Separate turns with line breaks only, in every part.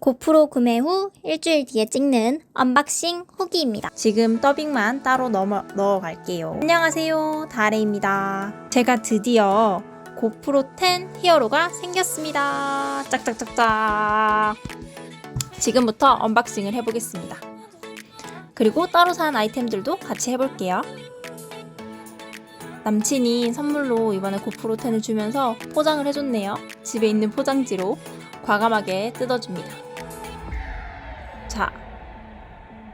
고프로 구매 후 일주일 뒤에 찍는 언박싱 후기입니다.
지금 더빙만 따로 넣어, 넣어갈게요. 안녕하세요. 다레입니다. 제가 드디어 고프로 10 히어로가 생겼습니다. 짝짝짝짝. 지금부터 언박싱을 해보겠습니다. 그리고 따로 산 아이템들도 같이 해볼게요. 남친이 선물로 이번에 고프로 10을 주면서 포장을 해줬네요. 집에 있는 포장지로 과감하게 뜯어줍니다. 자,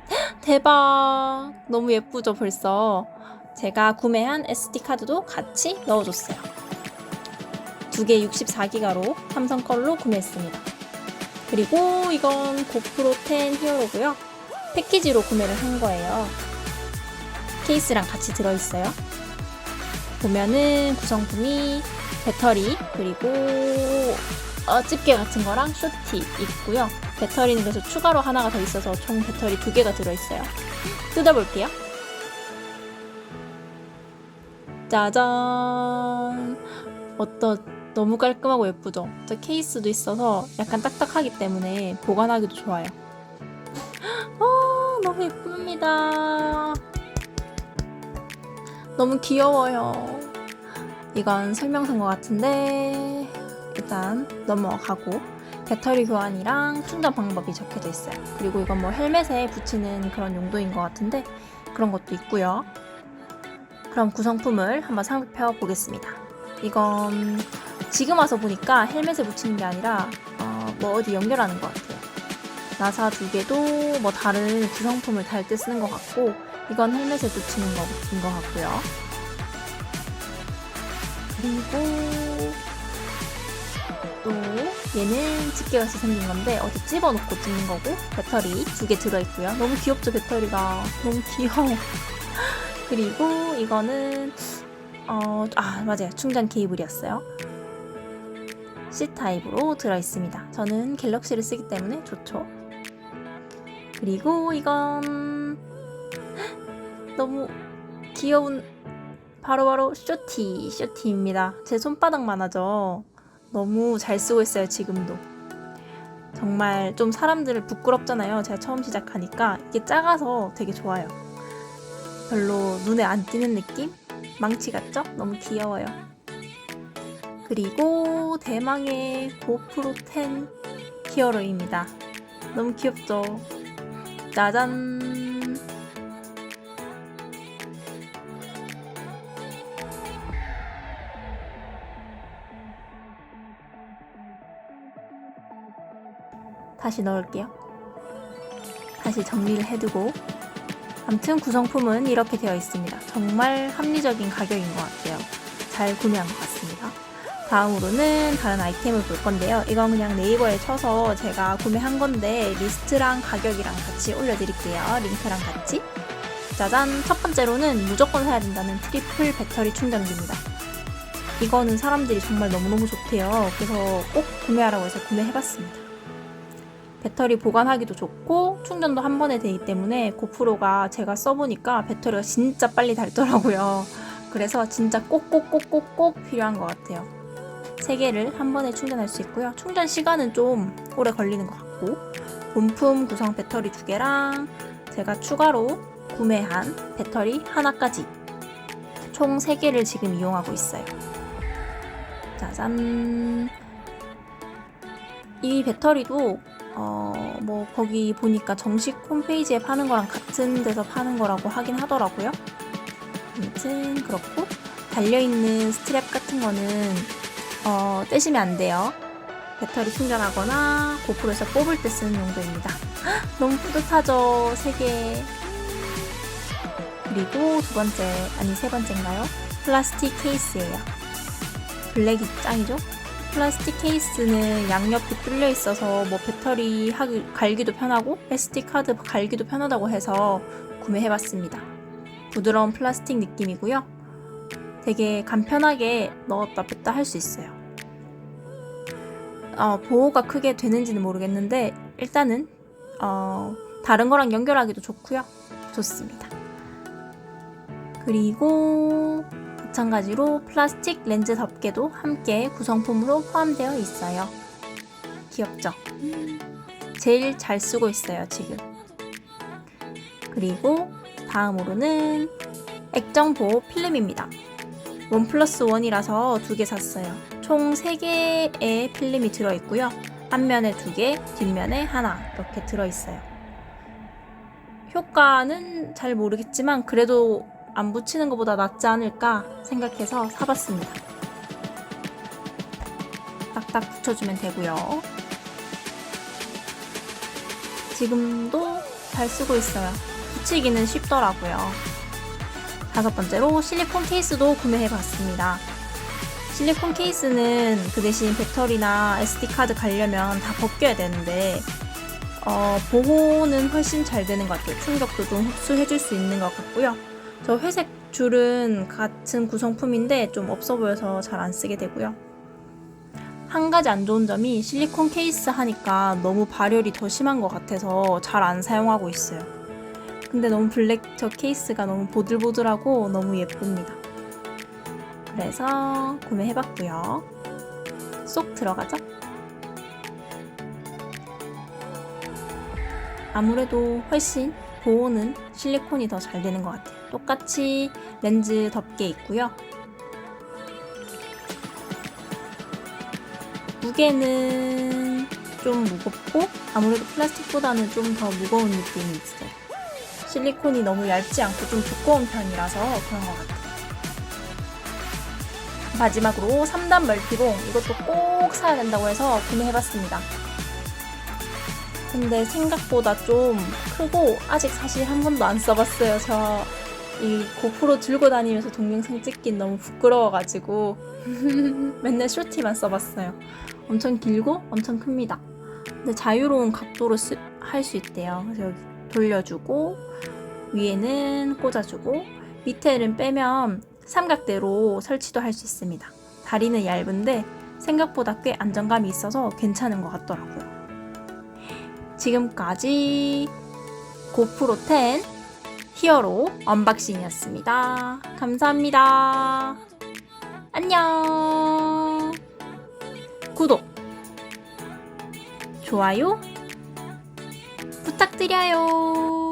대박! 너무 예쁘죠, 벌써? 제가 구매한 SD카드도 같이 넣어줬어요. 두 개 64기가로 삼성 걸로 구매했습니다. 그리고 이건 고프로 10 히어로고요. 패키지로 구매를 한 거예요. 케이스랑 같이 들어있어요. 보면은 구성품이 배터리, 그리고 어, 집게 같은 거랑 쇼티 있고요. 배터리는 그래서 추가로 하나가 더 있어서 총 배터리 두 개가 들어있어요. 뜯어볼게요. 짜잔! 어떠, 너무 깔끔하고 예쁘죠? 저 케이스도 있어서 약간 딱딱하기 때문에 보관하기도 좋아요. 아, 너무 예쁩니다. 너무 귀여워요. 이건 설명서인 것 같은데, 일단 넘어가고, 배터리 교환이랑 충전 방법이 적혀져 있어요. 그리고 이건 뭐 헬멧에 붙이는 그런 용도인 것 같은데 그런 것도 있고요. 그럼 구성품을 한번 살펴보겠습니다. 이건 지금 와서 보니까 헬멧에 붙이는 게 아니라 어, 뭐 어디 연결하는 것 같아요. 나사 두 개도 뭐 다른 구성품을 달 때 쓰는 것 같고 이건 헬멧에 붙이는 것인 것 같고요. 그리고 또 얘는 집게같이 생긴 건데 어디 집어넣고 찍는 거고 배터리 두 개 들어있고요. 너무 귀엽죠 배터리가 너무 귀여워. 그리고 이거는 어, 아 맞아요 충전 케이블이었어요. C 타입으로 들어있습니다. 저는 갤럭시를 쓰기 때문에 좋죠. 그리고 이건 너무 귀여운 바로바로 쇼티 쇼티입니다. 제 손바닥만 하죠. 너무 잘 쓰고 있어요, 지금도. 정말 좀 사람들을 부끄럽잖아요. 제가 처음 시작하니까 이게 작아서 되게 좋아요. 별로 눈에 안 띄는 느낌? 망치 같죠? 너무 귀여워요. 그리고 대망의 고프로 10 히어로입니다. 너무 귀엽죠? 짜잔! 다시 넣을게요. 다시 정리를 해두고 아무튼 구성품은 이렇게 되어 있습니다. 정말 합리적인 가격인 것 같아요. 잘 구매한 것 같습니다. 다음으로는 다른 아이템을 볼 건데요. 이건 그냥 네이버에 쳐서 제가 구매한 건데 리스트랑 가격이랑 같이 올려드릴게요. 링크랑 같이. 짜잔! 첫 번째로는 무조건 사야 된다는 트리플 배터리 충전기입니다. 이거는 사람들이 정말 너무너무 좋대요. 그래서 꼭 구매하라고 해서 구매해봤습니다. 배터리 보관하기도 좋고 충전도 한 번에 되기 때문에 고프로가 제가 써보니까 배터리가 진짜 빨리 닳더라고요. 그래서 진짜 꼭꼭꼭꼭꼭 필요한 것 같아요. 세 개를 한 번에 충전할 수 있고요. 충전 시간은 좀 오래 걸리는 것 같고 본품 구성 배터리 두 개랑 제가 추가로 구매한 배터리 하나까지 총세 개를 지금 이용하고 있어요. 짜잔. 이 배터리도 어, 뭐, 거기 보니까 정식 홈페이지에 파는 거랑 같은 데서 파는 거라고 하긴 하더라고요. 아무튼, 그렇고, 달려있는 스트랩 같은 거는, 어, 떼시면 안 돼요. 배터리 충전하거나 고프로에서 뽑을 때 쓰는 용도입니다. 헉, 너무 뿌듯하죠? 세 개. 그리고 두 번째, 아니 세 번째인가요? 플라스틱 케이스예요. 블랙이 짱이죠? 플라스틱 케이스는 양옆이 뚫려 있어서 뭐 배터리 하기, 갈기도 편하고 SD 카드 갈기도 편하다고 해서 구매해봤습니다. 부드러운 플라스틱 느낌이고요. 되게 간편하게 넣었다 뺐다 할 수 있어요. 어, 보호가 크게 되는지는 모르겠는데 일단은 어, 다른 거랑 연결하기도 좋고요. 좋습니다. 그리고 마찬가지로 플라스틱 렌즈 덮개도 함께 구성품으로 포함되어 있어요. 귀엽죠? 제일 잘 쓰고 있어요, 지금. 그리고 다음으로는 액정보호 필름입니다. 원 플러스 원이라서 두 개 샀어요. 총 3개의 필름이 들어있고요. 앞면에 두 개, 뒷면에 하나 이렇게 들어있어요. 효과는 잘 모르겠지만 그래도 안 붙이는 것보다 낫지 않을까 생각해서 사봤습니다. 딱딱 붙여주면 되고요. 지금도 잘 쓰고 있어요. 붙이기는 쉽더라고요. 다섯 번째로 실리콘 케이스도 구매해봤습니다. 실리콘 케이스는 그 대신 배터리나 SD카드 가려면 다 벗겨야 되는데 어, 보호는 훨씬 잘 되는 것 같아요. 충격도 좀 흡수해줄 수 있는 것 같고요. 저 회색 줄은 같은 구성품인데 좀 없어 보여서 잘 안 쓰게 되고요. 한 가지 안 좋은 점이 실리콘 케이스 하니까 너무 발열이 더 심한 것 같아서 잘 안 사용하고 있어요. 근데 너무 블랙 저 케이스가 너무 보들보들하고 너무 예쁩니다. 그래서 구매해봤고요. 쏙 들어가죠? 아무래도 훨씬 보호는 실리콘이 더 잘 되는 것 같아요. 똑같이 렌즈 덮개 있고요. 무게는 좀 무겁고 아무래도 플라스틱보다는 좀 더 무거운 느낌이 있어요. 실리콘이 너무 얇지 않고 좀 두꺼운 편이라서 그런 것 같아요. 마지막으로 3단 멀티봉 이것도 꼭 사야 된다고 해서 구매해봤습니다. 근데 생각보다 좀 크고 아직 사실 한 번도 안 써봤어요. 저 이 고프로 들고 다니면서 동영상 찍긴 너무 부끄러워가지고 맨날 쇼티만 써봤어요. 엄청 길고 엄청 큽니다. 근데 자유로운 각도로 할 수 있대요. 그래서 여기 돌려주고 위에는 꽂아주고 밑에는 빼면 삼각대로 설치도 할 수 있습니다. 다리는 얇은데 생각보다 꽤 안정감이 있어서 괜찮은 것 같더라고요. 지금까지 고프로 10 히어로 언박싱이었습니다. 감사합니다. 안녕. 구독, 좋아요 부탁드려요.